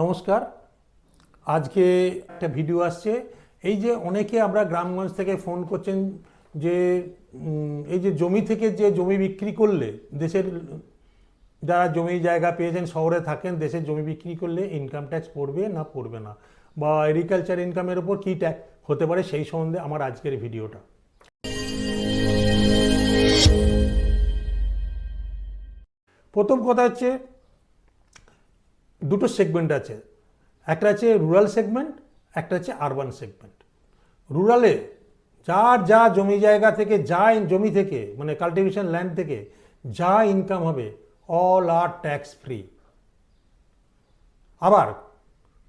নমস্কার। আজকে একটা ভিডিও আসছে। এই যে অনেকে আমরা গ্রামগঞ্জ থেকে ফোন করছেন যে এই যে জমি থেকে যে জমি বিক্রি করলে, দেশের যারা জমি জায়গা পেয়েছেন, শহরে থাকেন, দেশের জমি বিক্রি করলে ইনকাম ট্যাক্স পড়বে না পড়বে না? বা এগ্রিকালচার ইনকামের উপর কী ট্যাক্স হতে পারে? সেই সম্বন্ধে আমার আজকের ভিডিওটা প্রথম কথা হচ্ছে দুটো সেগমেন্ট আছে। একটা আছে রুরাল সেগমেন্ট একটা হচ্ছে আরবান সেগমেন্ট রুরালে যার যা জমি জায়গা থেকে, যা জমি থেকে মানে কাল্টিভেশন ল্যান্ড থেকে যা ইনকাম হবে অল আর ট্যাক্স ফ্রি আবার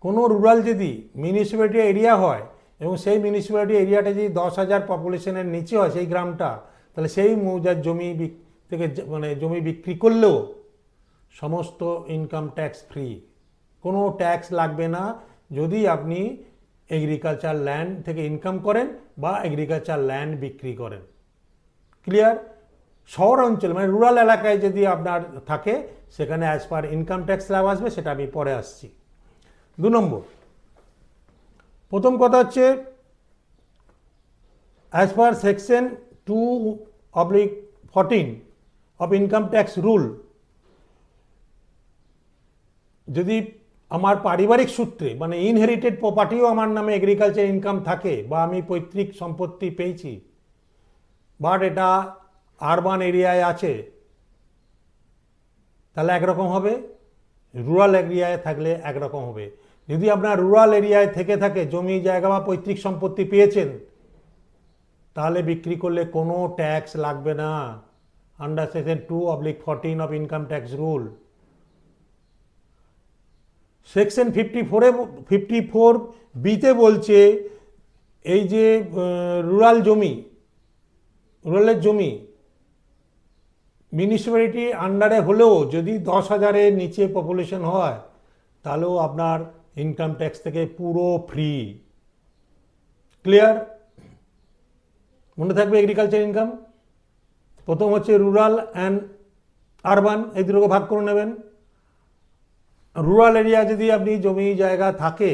কোনো রুরাল যদি মিউনিসিপ্যালিটি এরিয়া হয় এবং সেই মিউনিসিপ্যালিটি এরিয়াটা যদি দশ হাজার পপুলেশনের নিচে হয়, সেই গ্রামটা, তাহলে সেই মৌজার জমি থেকে মানে জমি বিক্রি করলেও সমস্ত ইনকাম ট্যাক্স ফ্রি কোনো ট্যাক্স লাগবে না যদি আপনি এগ্রিকালচার ল্যান্ড থেকে ইনকাম করেন বা এগ্রিকালচার ল্যান্ড বিক্রি করেন। ক্লিয়ার শহর অঞ্চল মানে রুরাল এলাকায় যদি আপনার থাকে, সেখানে অ্যাজ পার ইনকাম ট্যাক্স লাভ আসবে, সেটা আমি পরে আসছি। দু নম্বর, প্রথম কথা হচ্ছে as per section two oblique fourteen of income tax rule যদি আমার পারিবারিক সূত্রে মানে ইনহেরিটেড প্রপার্টিও আমার নামে এগ্রিকালচার ইনকাম থাকে, বা আমি পৈতৃক সম্পত্তি পেয়েছি বাট এটা আরবান এরিয়ায় আছে, তাহলে একরকম হবে? রুরাল এরিয়ায় থাকলে একরকম হবে। যদি আপনার রুরাল এরিয়ায় থেকে থাকে, জমি, জায়গা বা পৈতৃক সম্পত্তি পেয়েছেন, তাহলে বিক্রি করলে কোনো ট্যাক্স লাগবে না। Under section two oblique fourteen of income tax rule section fifty ফোরে ফিফটি ফোর বিতে বলছে, এই যে রুরাল জমি, রুরালের জমি মিউনিসিপ্যালিটি আন্ডারে হলেও যদি দশ হাজারের নিচে পপুলেশন হয়, তাহলেও আপনার ইনকাম ট্যাক্স থেকে পুরো ফ্রি ক্লিয়ার মনে থাকবে এগ্রিকালচার ইনকাম প্রথম হচ্ছে রুরাল অ্যান্ড আরবান এই দুটোকে ভাগ করে নেবেন। রুরাল এরিয়া যদি আপনি জমি জায়গা থাকে,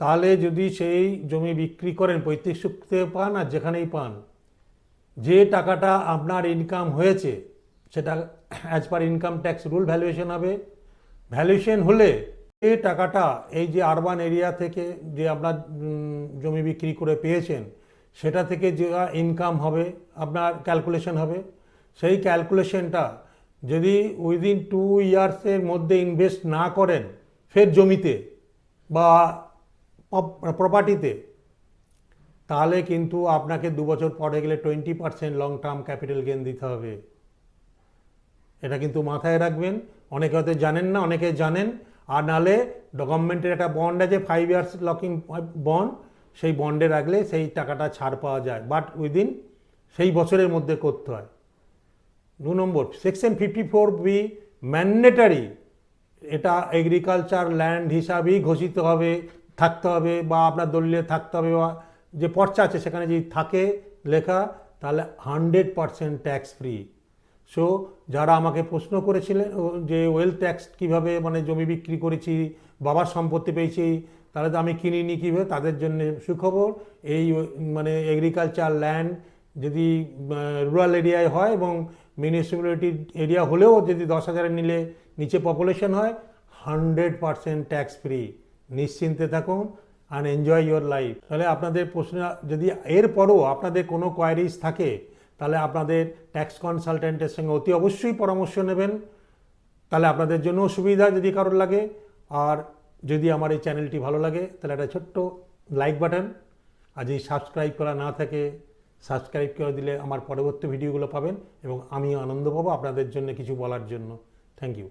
তাহলে যদি সেই জমি বিক্রি করেন পৈতৃক সূত্রে পান আর যেখানেই পান, যে টাকাটা আপনার ইনকাম হয়েছে, সেটা as per income tax rule valuation হবে। ভ্যালুয়েশন হলে এই টাকাটা, এই যে আরবান এরিয়া থেকে যে আপনার জমি বিক্রি করে পেয়েছেন, সেটা থেকে যে ইনকাম হবে, আপনার ক্যালকুলেশন হবে। সেই ক্যালকুলেশনটা যদি উইদিন টু ইয়ার্সের মধ্যে ইনভেস্ট না করেন ফের জমিতে বা প্রপার্টিতে তাহলে কিন্তু আপনাকে দু বছর পরে গেলে twenty percent long term capital gain দিতে হবে। এটা কিন্তু মাথায় রাখবেন। অনেকে হয়তো জানেন না, অনেকে জানেন। আর নালে গভর্নমেন্টের একটা বন্ড আছে ফাইভ ইয়ার্স লকিং বন্ড সেই বন্ডে রাখলে সেই টাকাটা ছাড় পাওয়া যায়। বাট উইদিন সেই বছরের মধ্যে করতে হয়। দু নম্বর section fifty four B mandatory এটা এগ্রিকালচার ল্যান্ড হিসাবেই ঘোষিত হবে, থাকতে হবে, বা আপনার দলিলে থাকতে হবে, বা যে পর্চা আছে সেখানে যদি থাকে লেখা, তাহলে hundred percent tax free so যারা আমাকে প্রশ্ন করেছিলেন যে ওয়েল ট্যাক্স কীভাবে মানে জমি বিক্রি করেছি, বাবার সম্পত্তি পেয়েছি, তাহলে তো আমি কিনিনি কীভাবে, তাদের জন্য সুখবর, এই মানে এগ্রিকালচার ল্যান্ড যদি রুরাল এরিয়ায় হয় এবং মিউনিসিপ্যালিটি এরিয়া হলেও যদি দশ হাজারের নিলে নিচে পপুলেশন হয় হান্ড্রেড পারসেন্ট ট্যাক্স ফ্রি নিশ্চিন্তে থাকুন অ্যান্ড এনজয় ইয়োর লাইফ তাহলে আপনাদের প্রশ্ন, যদি এরপরও আপনাদের কোনো কোয়ারিজ থাকে, তাহলে আপনাদের ট্যাক্স কনসালটেন্টের সঙ্গে অতি অবশ্যই পরামর্শ নেবেন। তাহলে আপনাদের জন্য সুবিধা যদি কারোর লাগে, আর যদি আমার এই চ্যানেলটি ভালো লাগে, তাহলে একটা ছোট্ট লাইক বাটন আর যদি সাবস্ক্রাইব করা না থাকে সাবস্ক্রাইব করে দিলে আমার পরবর্তী ভিডিওগুলো পাবেন এবং আমি আনন্দ পাবো আপনাদের জন্য কিছু বলার জন্য। Thank you